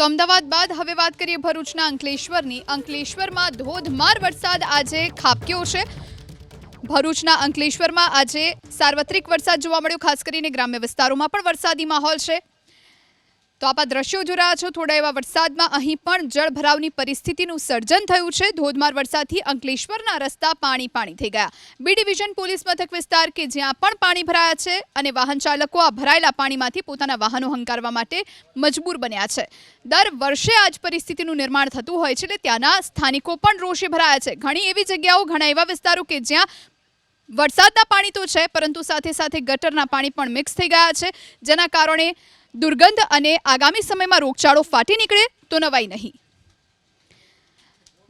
તો અમદાવાદ બાદ હવે વાત કરીએ ભરૂચના અંકલેશ્વરની. અંકલેશ્વરમાં ધોધમાર વરસાદ આજે ખાબક્યો છે. ભરૂચના અંકલેશ્વરમાં આજે સાર્વત્રિક વરસાદ જોવા મળ્યો, ખાસ કરીને ગ્રામ્ય વિસ્તારોમાં પણ વરસાદી માહોલ છે. તો આપ દ્રશ્યો જોઈ રહ્યા છો થોડા એવા વરસાદમાં. અહીં પણ જળભરાવની પરિસ્થિતિનું સર્જન થયું છે. ધોધમાર વરસાદથી અંકલેશ્વરના રસ્તા પાણી પાણી થઈ ગયા. બી ડિવિઝન પોલીસ મથક વિસ્તાર કે જ્યાં પણ પાણી ભરાયા છે અને વાહન ચાલકો આ ભરાયેલા પાણીમાંથી પોતાના વાહનો હંકારવા માટે મજબૂર બન્યા છે. દર વર્ષે આ જ પરિસ્થિતિનું નિર્માણ થતું હોય છે એટલે ત્યાંના સ્થાનિકો પણ રોષે ભરાયા છે. ઘણી એવી જગ્યાઓ, ઘણા એવા વિસ્તારો કે જ્યાં વરસાદના પાણી તો છે, પરંતુ સાથે સાથે ગટરના પાણી પણ મિક્સ થઈ ગયા છે. જેના કારણે દુર્ગંધ અને આગામી સમયમાં રોગચાળો ફાટી નીકળે તો નવાઈ નહીં.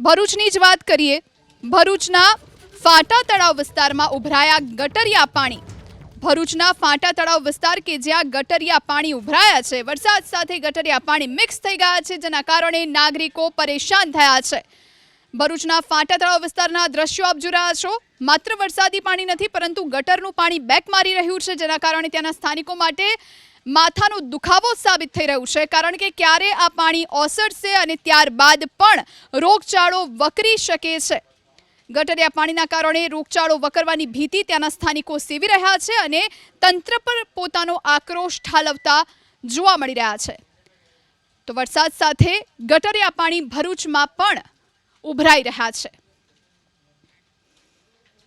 ભરૂચની જ વાત કરીએ, ભરૂચના ફાટા તળાવ વિસ્તારમાં ઉભરાયા ગટરિયા પાણી. ભરૂચના ફાટા તળાવ વિસ્તાર કે જ્યાં ગટરિયા પાણી ઉભરાયા છે, વરસાદ સાથે ગટરિયા પાણી મિક્સ થઈ ગયા છે, જેના કારણે નાગરિકો પરેશાન થયા છે. ભરૂચના ફાટા તળાવ વિસ્તારના દ્રશ્યો આપ જોઈ રહ્યા છો. માત્ર વરસાદી પાણી નથી, પરંતુ ગટરનું પાણી બેક મારી રહ્યું છે, જેના કારણે ત્યાંના સ્થાનિકો માટે માથાનો દુખાવો સાબિત થઈ રહ્યું છે, કારણ કે ક્યારે આ પાણી ઓસરશે અને ત્યારબાદ પણ રોગચાળો વકરી શકે છે. ગટરિયા પાણીના કારણે રોગચાળો વકરવાની ભીતિ ત્યાંના સ્થાનિકો સેવી રહ્યા છે અને તંત્ર પર પોતાનો આક્રોશ ઠાલવતા જોવા મળી રહ્યા છે. તો વરસાદ સાથે ગટરિયા પાણી ભરૂચમાં પણ ઉભરાઈ રહ્યા છે.